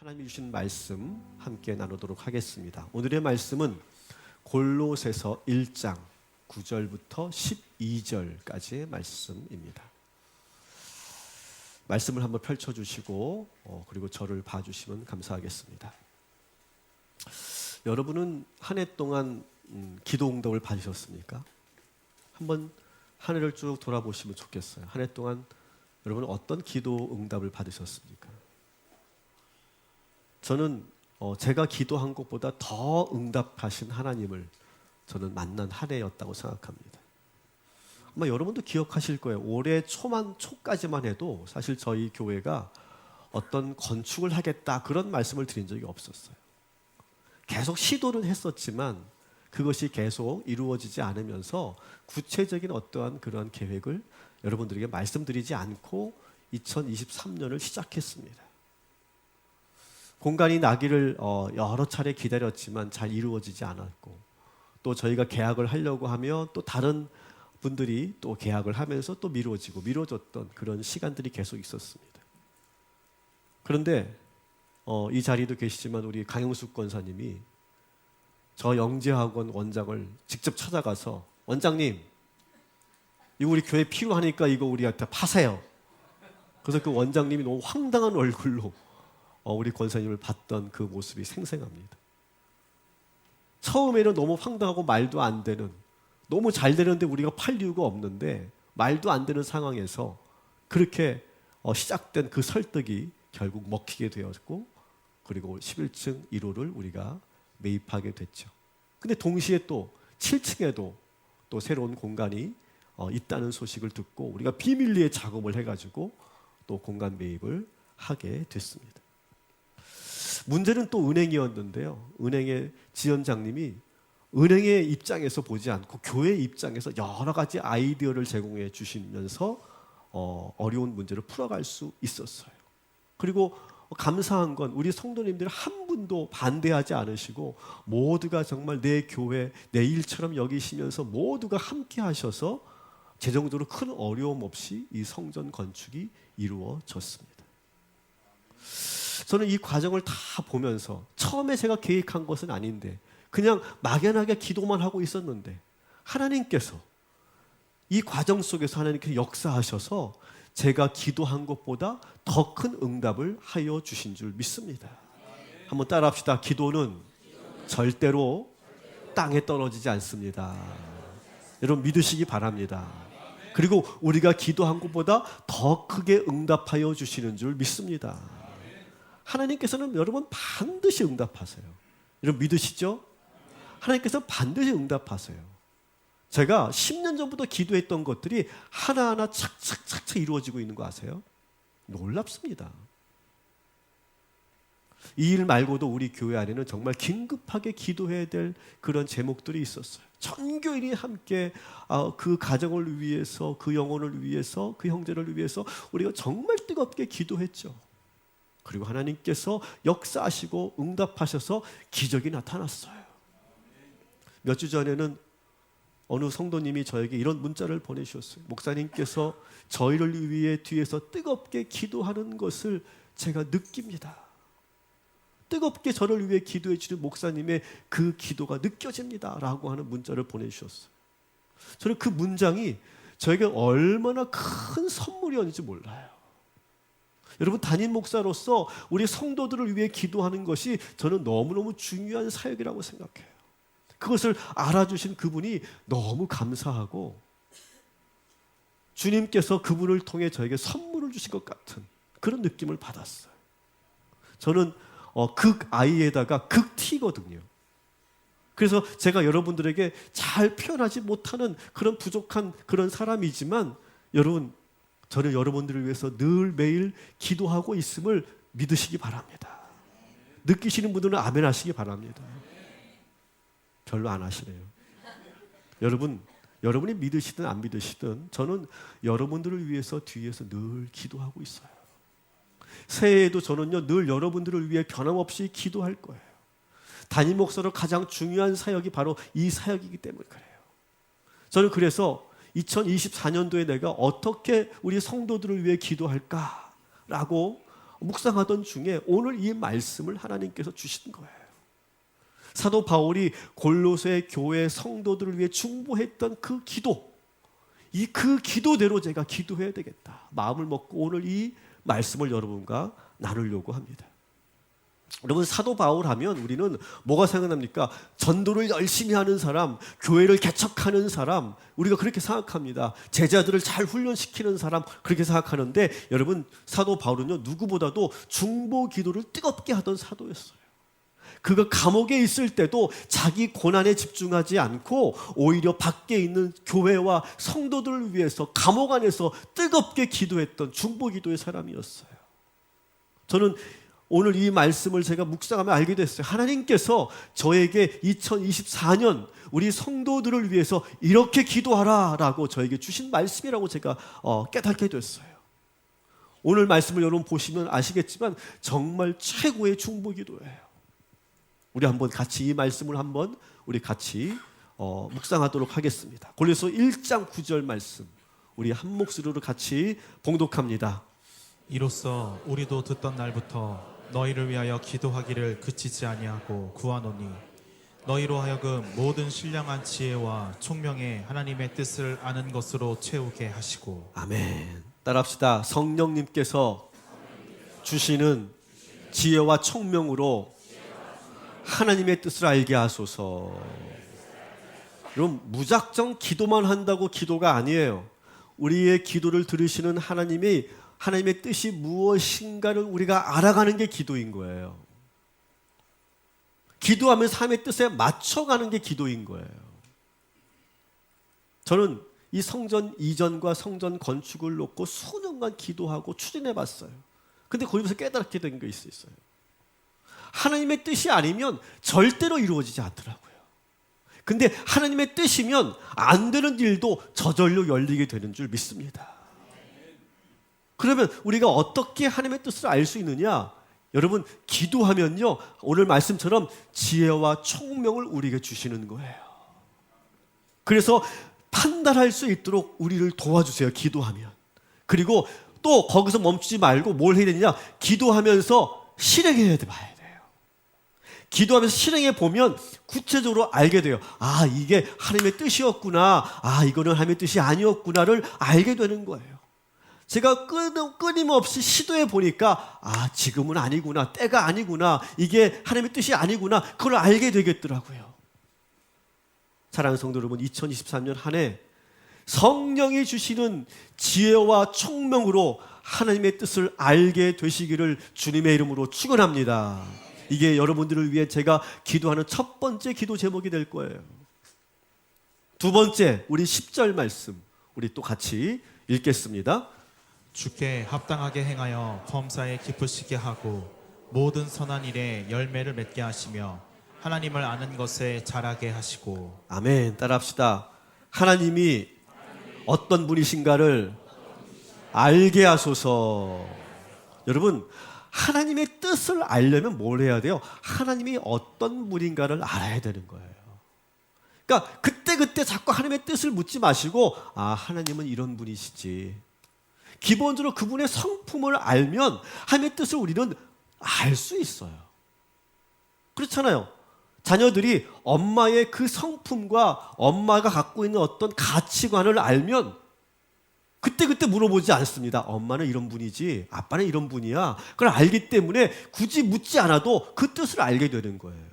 하나님이 주신 말씀 함께 나누도록 하겠습니다. 오늘의 말씀은 골로새서 1장 9절부터 12절까지의 말씀입니다. 말씀을 한번 펼쳐 주시고 어, 그리고 저를 봐 주시면 감사하겠습니다. 여러분은 한 해 동안 음, 기도 응답을 받으셨습니까? 한번 한 해를 쭉 돌아보시면 좋겠어요. 한 해 동안 여러분은 어떤 기도 응답을 받으셨습니까? 저는 어, 제가 기도한 것보다 더 응답하신 하나님을 저는 만난 한 해였다고 생각합니다. 아마 여러분도 기억하실 거예요. 올해 초만 초까지만 해도 사실 저희 교회가 어떤 건축을 하겠다 그런 말씀을 드린 적이 없었어요. 계속 시도는 했었지만 그것이 계속 이루어지지 않으면서 구체적인 어떠한 그런 계획을 여러분들에게 말씀드리지 않고 2023년을 시작했습니다. 공간이 나기를 어, 여러 차례 기다렸지만 잘 이루어지지 않았고 또 저희가 계약을 하려고 하면 또 다른 분들이 또 계약을 하면서 또 미뤄지고 미뤄졌던 그런 시간들이 계속 있었습니다. 그런데 어, 이 자리도 계시지만 우리 강영숙 권사님이 저 영재학원 원장을 직접 찾아가서 원장님 이거 우리 교회 필요하니까 이거 우리한테 파세요. 그래서 그 원장님이 너무 황당한 얼굴로 어, 우리 권사님을 봤던 그 모습이 생생합니다. 처음에는 너무 황당하고 말도 안 되는 너무 잘 되는데 우리가 팔 이유가 없는데 말도 안 되는 상황에서 그렇게 어, 시작된 그 설득이 결국 먹히게 되었고 그리고 11층 1호를 우리가 매입하게 됐죠. 근데 동시에 또 7층에도 또 새로운 공간이 어, 있다는 소식을 듣고 우리가 비밀리에 작업을 해가지고 또 공간 매입을 하게 됐습니다. 문제는 또 은행이었는데요. 은행의 지연장님이 은행의 입장에서 보지 않고 교회 입장에서 여러 가지 아이디어를 제공해 주시면서 어, 어려운 문제를 풀어갈 수 있었어요. 그리고 감사한 건 우리 성도님들 한 분도 반대하지 않으시고 모두가 정말 내 교회 내 일처럼 여기시면서 모두가 함께 하셔서 재정적으로 큰 어려움 없이 이 성전 건축이 이루어졌습니다. 저는 이 과정을 다 보면서 처음에 제가 계획한 것은 아닌데 그냥 막연하게 기도만 하고 있었는데 하나님께서 이 과정 속에서 하나님께서 역사하셔서 제가 기도한 것보다 더 큰 응답을 하여 주신 줄 믿습니다. 한번 따라합시다. 기도는 절대로 땅에 떨어지지 않습니다. 여러분 믿으시기 바랍니다. 그리고 우리가 기도한 것보다 더 크게 응답하여 주시는 줄 믿습니다. 하나님께서는 여러분 반드시 응답하세요. 여러분 믿으시죠? 하나님께서 반드시 응답하세요. 제가 10년 전부터 기도했던 것들이 하나하나 착착착착 이루어지고 있는 거 아세요? 놀랍습니다. 이 일 말고도 우리 교회 안에는 정말 긴급하게 기도해야 될 그런 제목들이 있었어요. 전교인이 함께 아, 그 가정을 위해서, 그 영혼을 위해서, 그 형제를 위해서 우리가 정말 뜨겁게 기도했죠. 그리고 하나님께서 역사하시고 응답하셔서 기적이 나타났어요. 몇 주 전에는 어느 성도님이 저에게 이런 문자를 보내주셨어요. 목사님께서 저희를 위해 뒤에서 뜨겁게 기도하는 것을 제가 느낍니다. 뜨겁게 저를 위해 기도해 주는 목사님의 그 기도가 느껴집니다. 라고 하는 문자를 보내주셨어요. 저는 그 문장이 저에게 얼마나 큰 선물이었는지 몰라요. 여러분 담임 목사로서 우리 성도들을 위해 기도하는 것이 저는 너무너무 중요한 사역이라고 생각해요. 그것을 알아주신 그분이 너무 감사하고 주님께서 그분을 통해 저에게 선물을 주신 것 같은 그런 느낌을 받았어요. 저는 어, 극 아이에다가 극 T거든요. 그래서 제가 여러분들에게 잘 표현하지 못하는 그런 부족한 그런 사람이지만 여러분 저는 여러분들을 위해서 늘 매일 기도하고 있음을 믿으시기 바랍니다. 느끼시는 분들은 아멘 하시기 바랍니다. 별로 안 하시네요. 여러분, 여러분이 믿으시든 안 믿으시든 저는 여러분들을 위해서 뒤에서 늘 기도하고 있어요. 새해에도 저는요 늘 여러분들을 위해 변함없이 기도할 거예요. 담임 목사로 가장 중요한 사역이 바로 이 사역이기 때문에 그래요. 저는 그래서 2024년도에 내가 어떻게 우리 성도들을 위해 기도할까라고 묵상하던 중에 오늘 이 말씀을 하나님께서 주신 거예요. 사도 바울이 골로새 교회 성도들을 위해 중보했던 그 기도, 이 그 기도대로 제가 기도해야 되겠다. 마음을 먹고 오늘 이 말씀을 여러분과 나누려고 합니다. 여러분 사도 바울 하면 우리는 뭐가 생각납니까? 전도를 열심히 하는 사람, 교회를 개척하는 사람, 우리가 그렇게 생각합니다. 제자들을 잘 훈련시키는 사람 그렇게 생각하는데 여러분 사도 바울은요 누구보다도 중보 기도를 뜨겁게 하던 사도였어요. 그가 감옥에 있을 때도 자기 고난에 집중하지 않고 오히려 밖에 있는 교회와 성도들을 위해서 감옥 안에서 뜨겁게 기도했던 중보 기도의 사람이었어요. 저는 오늘 이 말씀을 제가 묵상하며 알게 됐어요. 하나님께서 저에게 2024년 우리 성도들을 위해서 이렇게 기도하라라고 저에게 주신 말씀이라고 제가 어, 깨닫게 됐어요. 오늘 말씀을 여러분 보시면 아시겠지만 정말 최고의 중보 기도예요. 우리 한번 같이 이 말씀을 한번 우리 같이 어, 묵상하도록 하겠습니다. 골로새 1장 9절 말씀 우리 한 목소리로 같이 봉독합니다. 이로써 우리도 듣던 날부터 너희를 위하여 기도하기를 그치지 아니하고 구하노니 너희로 하여금 모든 신령한 지혜와 총명의 하나님의 뜻을 아는 것으로 채우게 하시고 아멘. 따라합시다. 성령님께서 주시는 지혜와 총명으로 하나님의 뜻을 알게 하소서. 여러분 무작정 기도만 한다고 기도가 아니에요. 우리의 기도를 들으시는 하나님이 하나님의 뜻이 무엇인가를 우리가 알아가는 게 기도인 거예요. 기도하면서 하나님의 뜻에 맞춰가는 게 기도인 거예요. 저는 이 성전 이전과 성전 건축을 놓고 수년간 기도하고 추진해 봤어요. 근데 거기서 깨닫게 된 게 있어요. 하나님의 뜻이 아니면 절대로 이루어지지 않더라고요. 근데 하나님의 뜻이면 안 되는 일도 저절로 열리게 되는 줄 믿습니다. 그러면 우리가 어떻게 하나님의 뜻을 알 수 있느냐? 여러분, 기도하면요, 오늘 말씀처럼 지혜와 총명을 우리에게 주시는 거예요. 그래서 판단할 수 있도록 우리를 도와주세요, 기도하면. 그리고 또 거기서 멈추지 말고 뭘 해야 되느냐? 기도하면서 실행해야 돼요. 기도하면서 실행해 보면 구체적으로 알게 돼요. 아, 이게 하나님의 뜻이었구나. 아, 이거는 하나님의 뜻이 아니었구나를 알게 되는 거예요. 제가 끊, 끊임없이 시도해 보니까 아 지금은 아니구나 때가 아니구나 이게 하나님의 뜻이 아니구나 그걸 알게 되겠더라고요. 사랑하는 성도 여러분 2023년 한 해 성령이 주시는 지혜와 총명으로 하나님의 뜻을 알게 되시기를 주님의 이름으로 축원합니다. 이게 여러분들을 위해 제가 기도하는 첫 번째 기도 제목이 될 거예요. 두 번째 우리 10절 말씀 우리 또 같이 읽겠습니다. 주께 합당하게 행하여 범사에 기쁘시게 하고 모든 선한 일에 열매를 맺게 하시며 하나님을 아는 것에 자라게 하시고 아멘. 따라합시다. 하나님이 어떤 분이신가를 알게 하소서. 여러분, 하나님의 뜻을 알려면 뭘 해야 돼요? 하나님이 어떤 분인가를 알아야 되는 거예요. 그러니까 그때그때 자꾸 하나님의 뜻을 묻지 마시고 아, 하나님은 이런 분이시지. 기본적으로 그분의 성품을 알면 하나님의 뜻을 우리는 알 수 있어요. 그렇잖아요. 자녀들이 엄마의 그 성품과 엄마가 갖고 있는 어떤 가치관을 알면 그때그때 물어보지 않습니다. 엄마는 이런 분이지, 아빠는 이런 분이야. 그걸 알기 때문에 굳이 묻지 않아도 그 뜻을 알게 되는 거예요.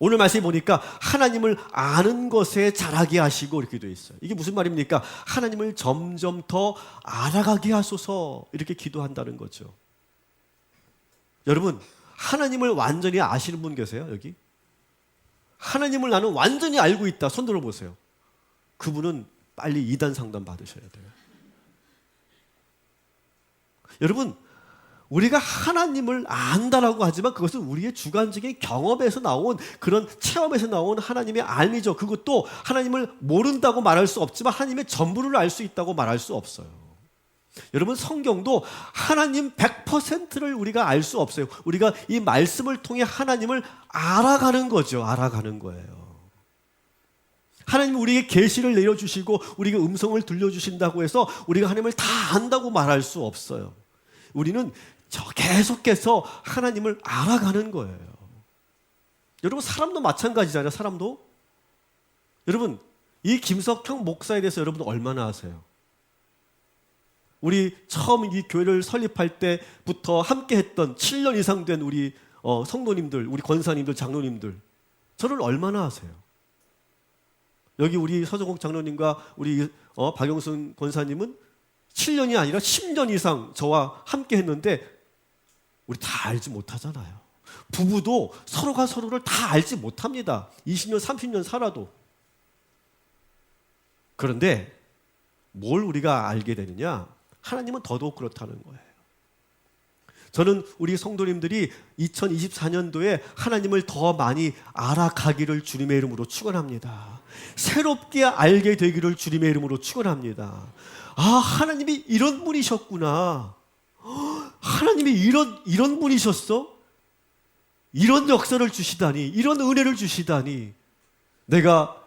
오늘 말씀에 보니까 하나님을 아는 것에 자라게 하시고 이렇게 되어 있어요. 이게 무슨 말입니까? 하나님을 점점 더 알아가게 하소서 이렇게 기도한다는 거죠. 여러분, 하나님을 완전히 아시는 분 계세요? 여기? 하나님을 나는 완전히 알고 있다. 손 들어 보세요. 그분은 빨리 이단 상담 받으셔야 돼요. 여러분, 우리가 하나님을 안다라고 하지만 그것은 우리의 주관적인 경험에서 나온 그런 체험에서 나온 하나님의 알미죠. 그것도 하나님을 모른다고 말할 수 없지만 하나님의 전부를 알 수 있다고 말할 수 없어요. 여러분 성경도 하나님 100%를 우리가 알 수 없어요. 우리가 이 말씀을 통해 하나님을 알아가는 거죠. 알아가는 거예요. 하나님 우리에게 계시를 내려 주시고 우리에게 음성을 들려 주신다고 해서 우리가 하나님을 다 안다고 말할 수 없어요. 우리는 저 계속해서 하나님을 알아가는 거예요. 여러분 사람도 마찬가지잖아요. 사람도 여러분 이 김석형 목사에 대해서 여러분 얼마나 아세요? 우리 처음 이 교회를 설립할 때부터 함께했던 7년 이상 된 우리 어, 성도님들, 우리 권사님들, 장로님들 저를 얼마나 아세요? 여기 우리 서정국 장로님과 우리 어, 박영순 권사님은 7년이 아니라 10년 이상 저와 함께 했는데 우리 다 알지 못하잖아요. 부부도 서로가 서로를 다 알지 못합니다. 20년, 30년 살아도. 그런데 뭘 우리가 알게 되느냐? 하나님은 더더욱 그렇다는 거예요. 저는 우리 성도님들이 2024년도에 하나님을 더 많이 알아가기를 주님의 이름으로 축원합니다. 새롭게 알게 되기를 주님의 이름으로 축원합니다. 아, 하나님이 이런 분이셨구나. 헉, 하나님이 이런 이런 분이셨어? 이런 역사를 주시다니, 이런 은혜를 주시다니. 내가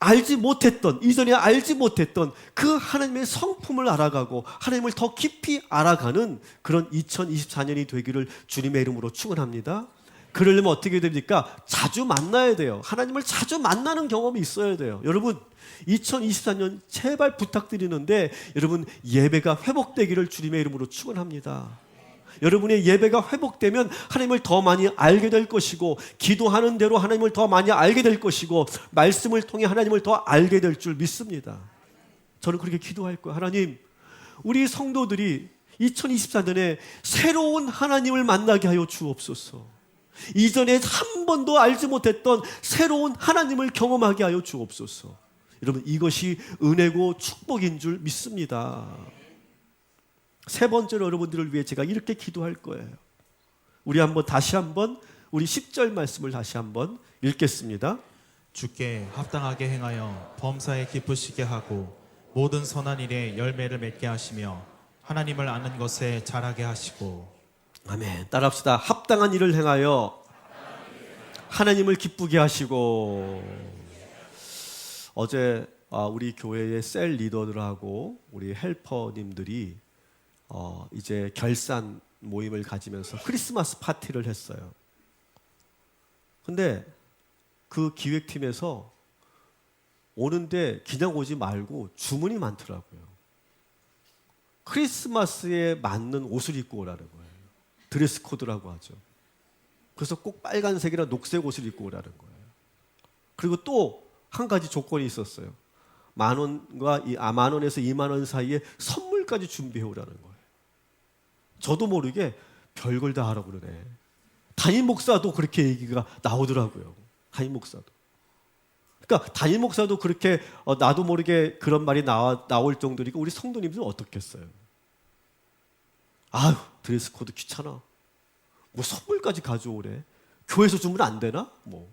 알지 못했던 이전에 알지 못했던 그 하나님의 성품을 알아가고 하나님을 더 깊이 알아가는 그런 2024년이 되기를 주님의 이름으로 축원합니다. 그러려면 어떻게 됩니까? 자주 만나야 돼요. 하나님을 자주 만나는 경험이 있어야 돼요. 여러분 2024년 제발 부탁드리는데 여러분 예배가 회복되기를 주님의 이름으로 축원합니다. 여러분의 예배가 회복되면 하나님을 더 많이 알게 될 것이고 기도하는 대로 하나님을 더 많이 알게 될 것이고 말씀을 통해 하나님을 더 알게 될 줄 믿습니다. 저는 그렇게 기도할 거예요. 하나님, 우리 성도들이 2024년에 새로운 하나님을 만나게 하여 주옵소서. 이전에 한 번도 알지 못했던 새로운 하나님을 경험하게 하여 주옵소서. 여러분 이것이 은혜고 축복인 줄 믿습니다. 세 번째로 여러분들을 위해 제가 이렇게 기도할 거예요. 우리 한번 다시 한번 우리 10절 말씀을 다시 한번 읽겠습니다. 주께 합당하게 행하여 범사에 기쁘시게 하고 모든 선한 일에 열매를 맺게 하시며 하나님을 아는 것에 잘하게 하시고 아멘. 따라합시다. 합당한 일을 행하여 하나님을 기쁘게 하시고 어제 아, 우리 교회의 셀 리더들하고 우리 헬퍼님들이 어, 이제 결산 모임을 가지면서 크리스마스 파티를 했어요. 근데 그 기획팀에서 오는데 그냥 오지 말고 주문이 많더라고요. 크리스마스에 맞는 옷을 입고 오라는 거예요. 드레스 코드라고 하죠. 그래서 꼭 빨간색이나 녹색 옷을 입고 오라는 거예요. 그리고 또 한 가지 조건이 있었어요. 만 원과 이, 아, 만 원에서 2만 원 사이에 선물까지 준비해 오라는 거예요. 저도 모르게 별걸 다 하라고 그러네. 담임 목사도 그렇게 얘기가 나오더라고요. 담임 목사도. 그러니까 담임 목사도 그렇게 어, 나도 모르게 그런 말이 나와, 나올 정도니까 우리 성도님들은 어떻겠어요? 아유 드레스 코드 귀찮아. 뭐 선물까지 가져오래. 교회에서 주면 안 되나? 뭐.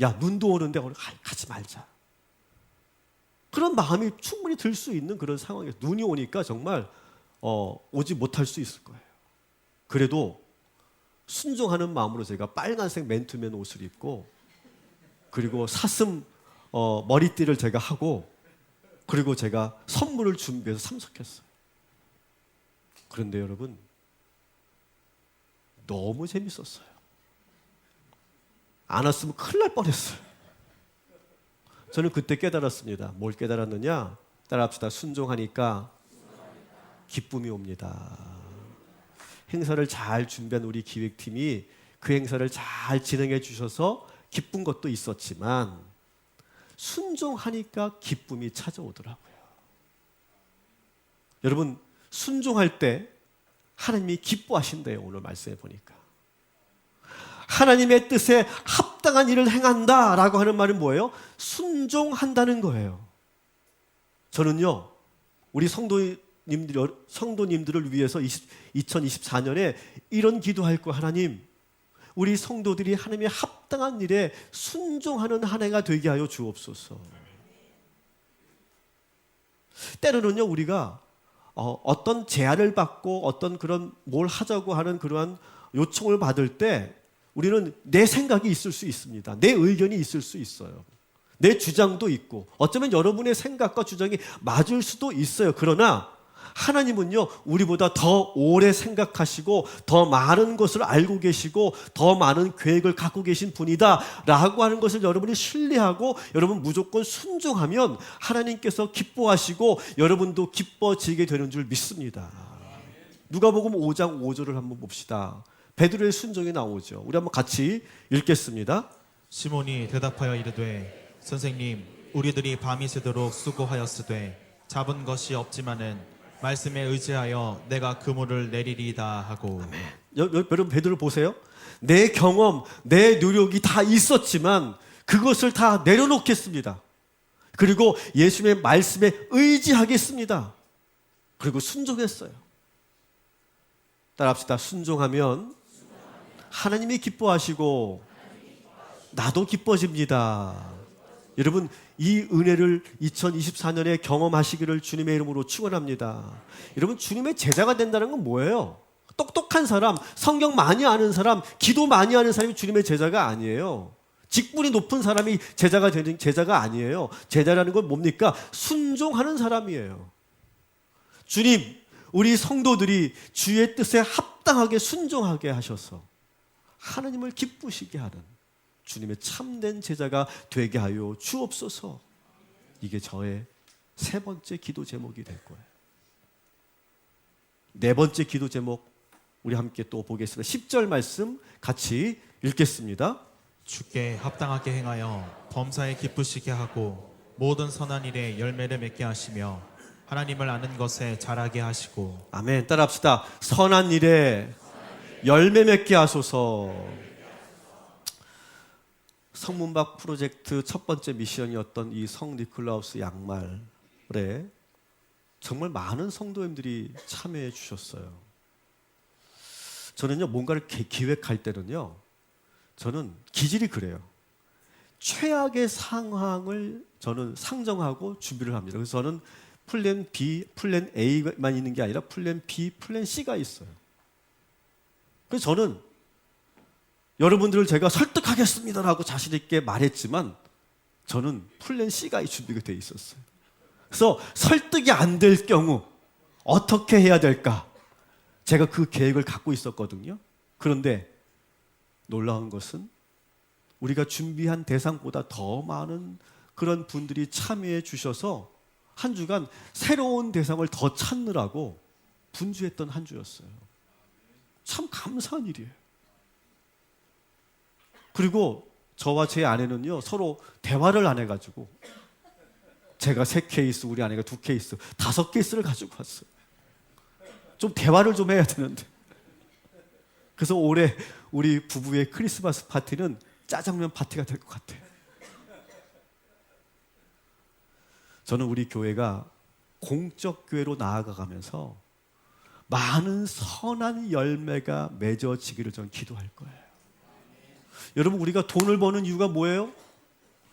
야 눈도 오는데 오늘 가- 가지 말자. 그런 마음이 충분히 들 수 있는 그런 상황에서 눈이 오니까 정말 어, 오지 못할 수 있을 거예요. 그래도 순종하는 마음으로 제가 빨간색 맨투맨 옷을 입고 그리고 사슴 어, 머리띠를 제가 하고 그리고 제가 선물을 준비해서 참석했어요. 그런데 여러분 너무 재밌었어요. 안 왔으면 큰일 날 뻔했어요. 저는 그때 깨달았습니다. 뭘 깨달았느냐? 따라합시다. 순종하니까 기쁨이 옵니다. 행사를 잘 준비한 우리 기획팀이 그 행사를 잘 진행해 주셔서 기쁜 것도 있었지만 순종하니까 기쁨이 찾아오더라고요. 여러분 순종할 때 하나님이 기뻐하신대요. 오늘 말씀해 보니까. 하나님의 뜻에 합당한 일을 행한다 라고 하는 말은 뭐예요? 순종한다는 거예요. 저는요. 우리 성도님들 성도님들을 위해서 2024년에 이런 기도할 거 하나님 우리 성도들이 하나님의 합당한 일에 순종하는 한 해가 되게 하여 주옵소서. 때로는요 우리가 어, 어떤 제안을 받고 어떤 그런 뭘 하자고 하는 그러한 요청을 받을 때 우리는 내 생각이 있을 수 있습니다. 내 의견이 있을 수 있어요. 내 주장도 있고 어쩌면 여러분의 생각과 주장이 맞을 수도 있어요. 그러나 하나님은요, 우리보다 더 오래 생각하시고, 더 많은 것을 알고 계시고, 더 많은 계획을 갖고 계신 분이다. 라고 하는 것을 여러분이 신뢰하고, 여러분 무조건 순종하면 하나님께서 기뻐하시고, 여러분도 기뻐지게 되는 줄 믿습니다. 누가 복음 5장 5절을 한번 봅시다. 베드로의 순종이 나오죠. 우리 한번 같이 읽겠습니다. 시몬이 대답하여 이르되 선생님 우리들이 밤이 새도록 수고하였으되 잡은 것이 없지만은 말씀에 의지하여 내가 그물을 내리리다 하고 여, 여, 여러분 베드로 보세요. 내 경험, 내 노력이 다 있었지만 그것을 다 내려놓겠습니다. 그리고 예수님의 말씀에 의지하겠습니다. 그리고 순종했어요. 따라합시다. 순종하면 하나님이 기뻐하시고 나도 기뻐집니다. 여러분 이 은혜를 2024년에 경험하시기를 주님의 이름으로 축원합니다. 여러분 주님의 제자가 된다는 건 뭐예요? 똑똑한 사람, 성경 많이 아는 사람, 기도 많이 하는 사람이 주님의 제자가 아니에요. 직분이 높은 사람이 제자가 되는 제자가 아니에요. 제자라는 건 뭡니까? 순종하는 사람이에요. 주님, 우리 성도들이 주의 뜻에 합당하게 순종하게 하셔서 하나님을 기쁘시게 하는 주님의 참된 제자가 되게 하여 주옵소서. 이게 저의 세 번째 기도 제목이 될 거예요. 네 번째 기도 제목 우리 함께 또 보겠습니다. 10절 말씀 같이 읽겠습니다. 주께 합당하게 행하여 범사에 기쁘시게 하고 모든 선한 일에 열매를 맺게 하시며 하나님을 아는 것에 자라게 하시고 아멘. 따라합시다. 선한 일에 열매 맺게 하소서. 성문박 프로젝트 첫 번째 미션이었던 이 성 니콜라우스 양말에 정말 많은 성도님들이 참여해 주셨어요. 저는요, 뭔가를 기- 기획할 때는요, 저는 기질이 그래요. 최악의 상황을 저는 상정하고 준비를 합니다. 그래서 저는 플랜 B, 플랜 A만 있는 게 아니라 플랜 B, 플랜 C가 있어요. 그래서 저는 여러분들을 제가 설득하겠습니다라고 자신 있게 말했지만 저는 플랜 C가 준비가 돼 있었어요. 그래서 설득이 안 될 경우 어떻게 해야 될까? 제가 그 계획을 갖고 있었거든요. 그런데 놀라운 것은 우리가 준비한 대상보다 더 많은 그런 분들이 참여해 주셔서 한 주간 새로운 대상을 더 찾느라고 분주했던 한 주였어요. 참 감사한 일이에요. 그리고 저와 제 아내는요 서로 대화를 안 해가지고 제가 세 케이스, 우리 아내가 두 케이스, 다섯 케이스를 가지고 왔어요. 좀 대화를 좀 해야 되는데. 그래서 올해 우리 부부의 크리스마스 파티는 짜장면 파티가 될 것 같아요. 저는 우리 교회가 공적 교회로 나아가면서 많은 선한 열매가 맺어지기를 저는 기도할 거예요. 여러분 우리가 돈을 버는 이유가 뭐예요?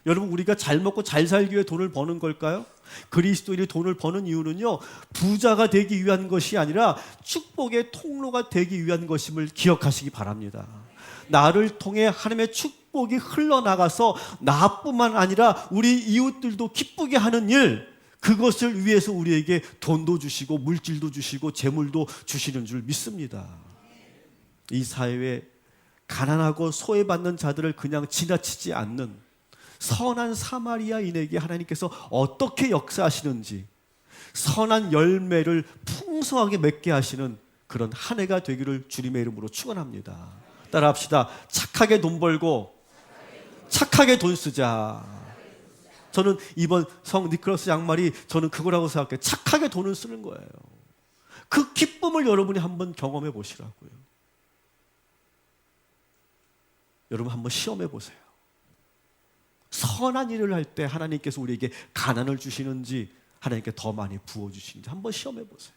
여러분 우리가 잘 먹고 잘 살기 위해 돈을 버는 걸까요? 그리스도인이 돈을 버는 이유는요 부자가 되기 위한 것이 아니라 축복의 통로가 되기 위한 것임을 기억하시기 바랍니다. 나를 통해 하나님의 축복이 흘러나가서 나뿐만 아니라 우리 이웃들도 기쁘게 하는 일 그것을 위해서 우리에게 돈도 주시고 물질도 주시고 재물도 주시는 줄 믿습니다. 이 사회에 가난하고 소외받는 자들을 그냥 지나치지 않는 선한 사마리아인에게 하나님께서 어떻게 역사하시는지 선한 열매를 풍성하게 맺게 하시는 그런 한 해가 되기를 주님의 이름으로 축원합니다. 따라합시다. 착하게 돈 벌고 착하게 돈 쓰자. 저는 이번 성 니클러스 양말이 저는 그거라고 생각해요. 착하게 돈을 쓰는 거예요. 그 기쁨을 여러분이 한번 경험해 보시라고요. 여러분 한번 시험해 보세요. 선한 일을 할 때 하나님께서 우리에게 가난을 주시는지 하나님께 더 많이 부어 주시는지 한번 시험해 보세요.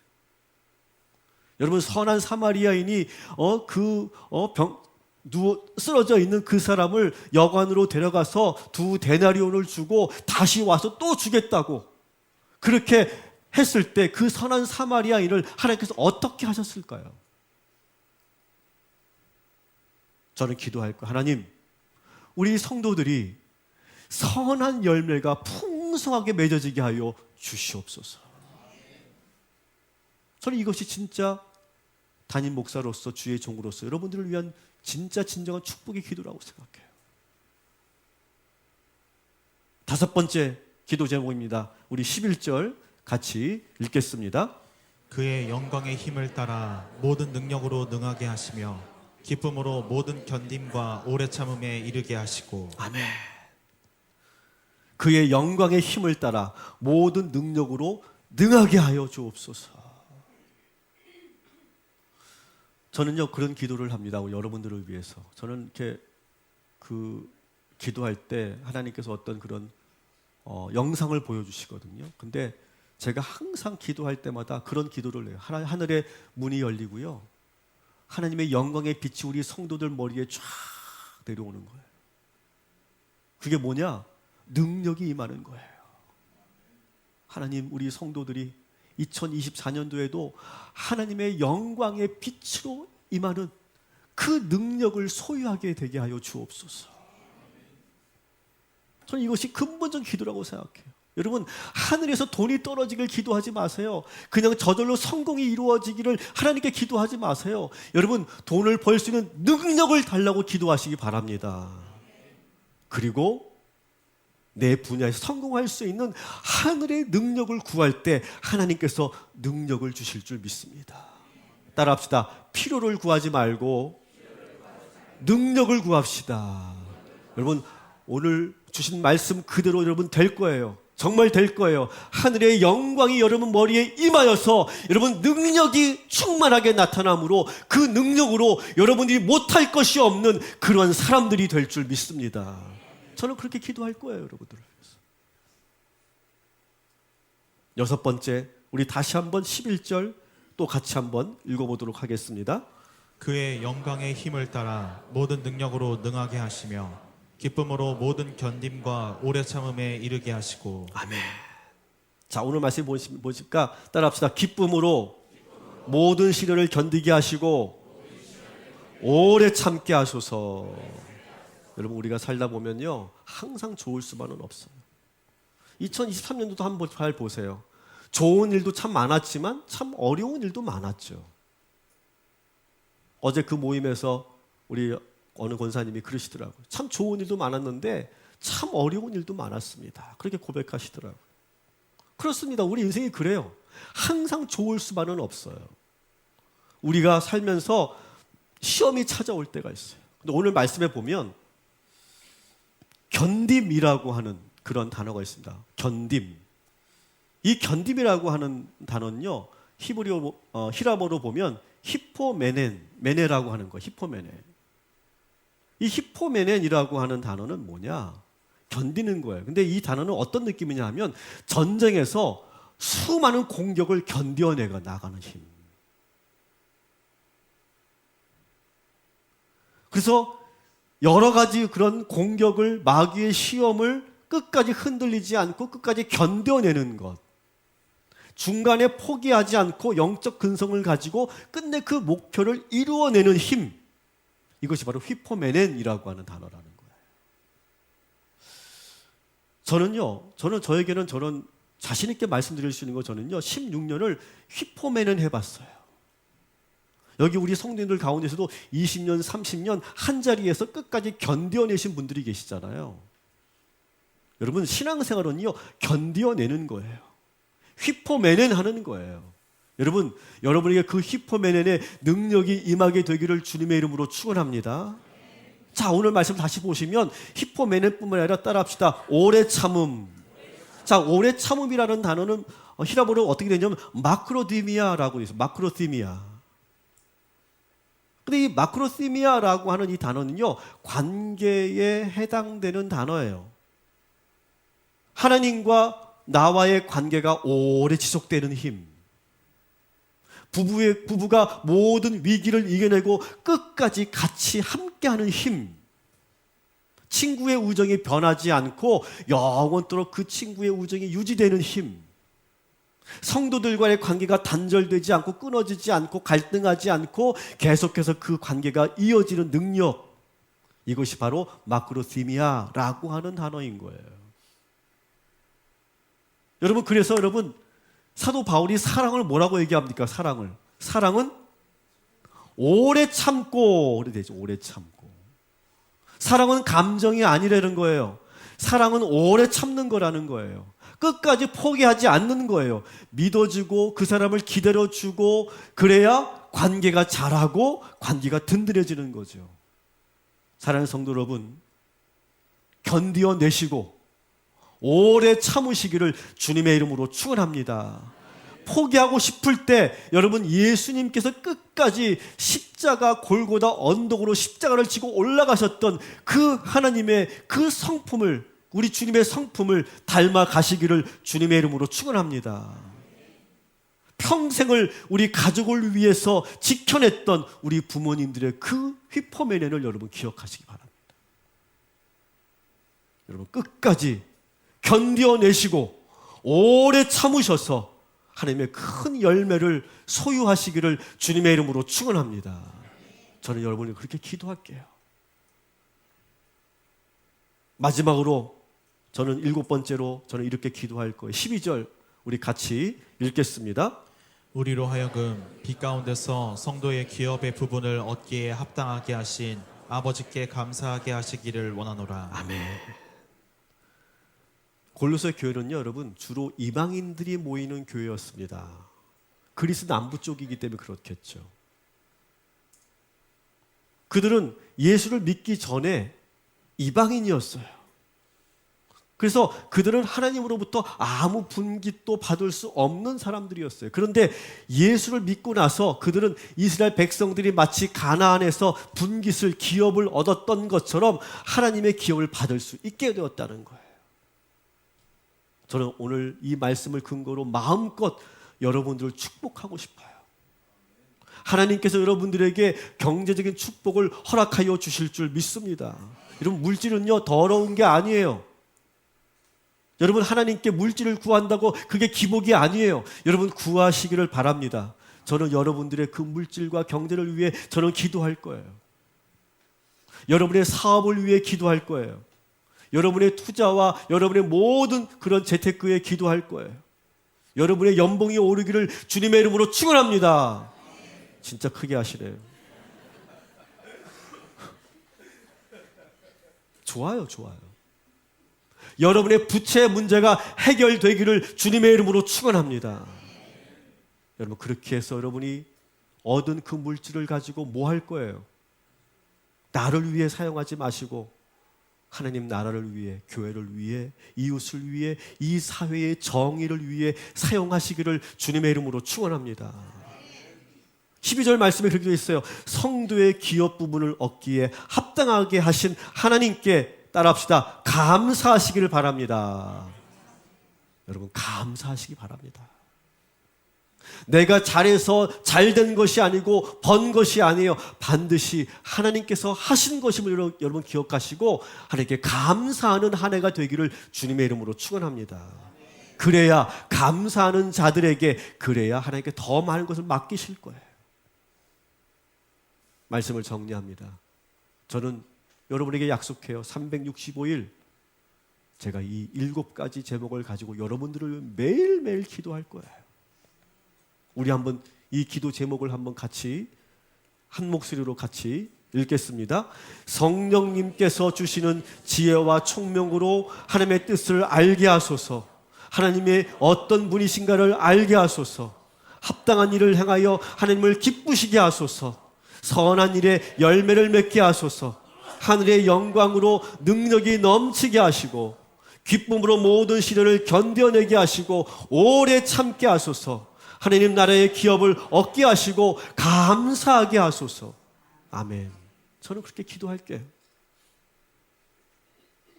여러분 선한 사마리아인이 어 그어병 누워 쓰러져 있는 그 사람을 여관으로 데려가서 두 데나리온을 주고 다시 와서 또 주겠다고 그렇게 했을 때 그 선한 사마리아인을 하나님께서 어떻게 하셨을까요? 저는 기도할 거 하나님 우리 성도들이 선한 열매가 풍성하게 맺어지게 하여 주시옵소서. 저는 이것이 진짜 담임 목사로서 주의 종으로서 여러분들을 위한 진짜 진정한 축복의 기도라고 생각해요. 다섯 번째 기도 제목입니다. 우리 11절 같이 읽겠습니다. 그의 영광의 힘을 따라 모든 능력으로 능하게 하시며 기쁨으로 모든 견딤과 오래 참음에 이르게 하시고 아멘. 그의 영광의 힘을 따라 모든 능력으로 능하게 하여 주옵소서. 저는요 그런 기도를 합니다. 여러분들을 위해서. 저는 이렇게 그 기도할 때 하나님께서 어떤 그런 어, 영상을 보여주시거든요. 근데 제가 항상 기도할 때마다 그런 기도를 해요. 하늘의 문이 열리고요. 하나님의 영광의 빛이 우리 성도들 머리에 쫙 내려오는 거예요. 그게 뭐냐? 능력이 임하는 거예요. 하나님, 우리 성도들이 2024년도에도 하나님의 영광의 빛으로 임하는 그 능력을 소유하게 되게 하여 주옵소서. 저는 이것이 근본적 기도라고 생각해요. 여러분, 하늘에서 돈이 떨어지길 기도하지 마세요. 그냥 저절로 성공이 이루어지기를 하나님께 기도하지 마세요. 여러분, 돈을 벌 수 있는 능력을 달라고 기도하시기 바랍니다. 그리고 내 분야에서 성공할 수 있는 하늘의 능력을 구할 때 하나님께서 능력을 주실 줄 믿습니다. 따라합시다. 필요를 구하지 말고 능력을 구합시다. 여러분, 오늘 주신 말씀 그대로 여러분 될 거예요. 정말 될 거예요. 하늘의 영광이 여러분 머리에 임하여서 여러분 능력이 충만하게 나타나므로 그 능력으로 여러분이 못할 것이 없는 그러한 사람들이 될 줄 믿습니다. 저는 그렇게 기도할 거예요, 여러분들을 위해서. 여섯 번째, 우리 다시 한번 11절 또 같이 한번 읽어보도록 하겠습니다. 그의 영광의 힘을 따라 모든 능력으로 능하게 하시며 기쁨으로 모든 견딤과 오래 참음에 이르게 하시고 아멘. 자, 오늘 말씀 보실까? 따라합시다. 기쁨으로 모든 시련을 견디게 하시고 오래 참게 하소서. 여러분 우리가 살다 보면요. 항상 좋을 수만은 없어요. 2023년도도 한번 잘 보세요. 좋은 일도 참 많았지만 참 어려운 일도 많았죠. 어제 그 모임에서 우리 어느 권사님이 그러시더라고요. 참 좋은 일도 많았는데 참 어려운 일도 많았습니다. 그렇게 고백하시더라고요. 그렇습니다. 우리 인생이 그래요. 항상 좋을 수만은 없어요. 우리가 살면서 시험이 찾아올 때가 있어요. 근데 오늘 말씀에 보면 견딤이라고 하는 그런 단어가 있습니다. 견딤. 이 견딤이라고 하는 단어는요. 히브리어 어, 히라보로 보면 히포메넨 메네라고 하는 거. 히포메넨. 이 히포메넨이라고 하는 단어는 뭐냐? 견디는 거예요. 근데 이 단어는 어떤 느낌이냐 하면 전쟁에서 수많은 공격을 견뎌내가 나가는 힘. 그래서 여러 가지 그런 공격을 마귀의 시험을 끝까지 흔들리지 않고 끝까지 견뎌내는 것. 중간에 포기하지 않고 영적 근성을 가지고 끝내 그 목표를 이루어내는 힘. 이것이 바로 휘포메넨이라고 하는 단어라는 거예요. 저는요, 저는 저에게는 저는 자신 있게 말씀드릴 수 있는 거 저는요, 16년을 휘포메넨 해봤어요. 여기 우리 성도님들 가운데서도 20년, 30년 한 자리에서 끝까지 견뎌내신 분들이 계시잖아요. 여러분 신앙생활은요 견뎌내는 거예요. 휘포메넨 하는 거예요. 여러분 여러분에게 그 휘포메넨의 능력이 임하게 되기를 주님의 이름으로 축원합니다. 자 오늘 말씀 다시 보시면 휘포메넨뿐만 아니라 따라합시다. 오래 참음. 자 오래 참음이라는 단어는 히라보로 어떻게 되냐면 마크로디미아라고 있어요. 마크로디미아. 근데 이 마크로시미아라고 하는 이 단어는요, 관계에 해당되는 단어예요. 하나님과 나와의 관계가 오래 지속되는 힘. 부부의, 부부가 모든 위기를 이겨내고 끝까지 같이 함께하는 힘. 친구의 우정이 변하지 않고 영원토록 그 친구의 우정이 유지되는 힘. 성도들과의 관계가 단절되지 않고 끊어지지 않고 갈등하지 않고 계속해서 그 관계가 이어지는 능력. 이것이 바로 마크로시미아라고 하는 단어인 거예요. 여러분 그래서 여러분 사도 바울이 사랑을 뭐라고 얘기합니까? 사랑을. 사랑은 오래 참고 그래 되죠. 오래 참고. 사랑은 감정이 아니라는 거예요. 사랑은 오래 참는 거라는 거예요. 끝까지 포기하지 않는 거예요. 믿어주고 그 사람을 기다려주고 그래야 관계가 잘하고 관계가 든든해지는 거죠. 사랑하는 성도 여러분, 견디어 내시고 오래 참으시기를 주님의 이름으로 축원합니다. 포기하고 싶을 때 여러분 예수님께서 끝까지 십자가 골고다 언덕으로 십자가를 지고 올라가셨던 그 하나님의 그 성품을 우리 주님의 성품을 닮아 가시기를 주님의 이름으로 축원합니다. 평생을 우리 가족을 위해서 지켜냈던 우리 부모님들의 그 휘퍼맨을 여러분 기억하시기 바랍니다. 여러분 끝까지 견뎌내시고 오래 참으셔서 하나님의 큰 열매를 소유하시기를 주님의 이름으로 축원합니다. 저는 여러분이 그렇게 기도할게요. 마지막으로 저는 일곱 번째로 저는 이렇게 기도할 거예요. 12절 우리 같이 읽겠습니다. 우리로 하여금 빛 가운데서 성도의 기업의 부분을 얻기에 합당하게 하신 아버지께 감사하게 하시기를 원하노라. 아멘. 골로새 교회는요, 여러분 주로 이방인들이 모이는 교회였습니다. 그리스 남부 쪽이기 때문에 그렇겠죠. 그들은 예수를 믿기 전에 이방인이었어요. 그래서 그들은 하나님으로부터 아무 분깃도 받을 수 없는 사람들이었어요. 그런데 예수를 믿고 나서 그들은 이스라엘 백성들이 마치 가나안에서 분깃을 기업을 얻었던 것처럼 하나님의 기업을 받을 수 있게 되었다는 거예요. 저는 오늘 이 말씀을 근거로 마음껏 여러분들을 축복하고 싶어요. 하나님께서 여러분들에게 경제적인 축복을 허락하여 주실 줄 믿습니다. 여러분 물질은요 더러운 게 아니에요. 여러분 하나님께 물질을 구한다고 그게 기복이 아니에요. 여러분 구하시기를 바랍니다. 저는 여러분들의 그 물질과 경제를 위해 저는 기도할 거예요. 여러분의 사업을 위해 기도할 거예요. 여러분의 투자와 여러분의 모든 그런 재테크에 기도할 거예요. 여러분의 연봉이 오르기를 주님의 이름으로 축원합니다. 진짜 크게 하시네요. 좋아요, 좋아요. 여러분의 부채 문제가 해결되기를 주님의 이름으로 축원합니다. 여러분 그렇게 해서 여러분이 얻은 그 물질을 가지고 뭐 할 거예요? 나를 위해 사용하지 마시고 하나님 나라를 위해 교회를 위해 이웃을 위해 이 사회의 정의를 위해 사용하시기를 주님의 이름으로 축원합니다. 12절 말씀에 그렇게 되어 있어요. 성도의 기업 부분을 얻기에 합당하게 하신 하나님께 따라합시다. 감사하시기를 바랍니다. 여러분 감사하시기 바랍니다. 내가 잘해서 잘 된 것이 아니고 번 것이 아니에요. 반드시 하나님께서 하신 것임을 여러분 기억하시고 하나님께 감사하는 한 해가 되기를 주님의 이름으로 축원합니다. 그래야 감사하는 자들에게 그래야 하나님께 더 많은 것을 맡기실 거예요. 말씀을 정리합니다. 저는 여러분에게 약속해요. 365일 제가 이 일곱 가지 제목을 가지고 여러분들을 매일매일 기도할 거예요. 우리 한번 이 기도 제목을 한번 같이 한 목소리로 같이 읽겠습니다. 성령님께서 주시는 지혜와 총명으로 하나님의 뜻을 알게 하소서. 하나님의 어떤 분이신가를 알게 하소서. 합당한 일을 행하여 하나님을 기쁘시게 하소서. 선한 일에 열매를 맺게 하소서. 하늘의 영광으로 능력이 넘치게 하시고 기쁨으로 모든 시련을 견뎌내게 하시고 오래 참게 하소서. 하나님 나라의 기업을 얻게 하시고 감사하게 하소서. 아멘. 저는 그렇게 기도할게요.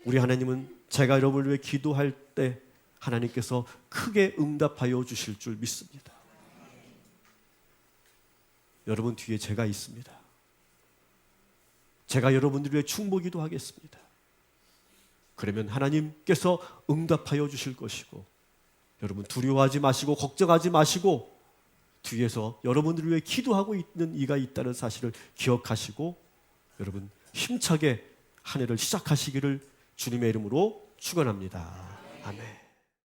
우리 하나님은 제가 여러분을 위해 기도할 때 하나님께서 크게 응답하여 주실 줄 믿습니다. 여러분 뒤에 제가 있습니다. 제가 여러분들 위해 충보기도 하겠습니다. 그러면 하나님께서 응답하여 주실 것이고 여러분 두려워하지 마시고 걱정하지 마시고 뒤에서 여러분들을 위해 기도하고 있는 이가 있다는 사실을 기억하시고 여러분 힘차게 한 해를 시작하시기를 주님의 이름으로 축원합니다. 아멘.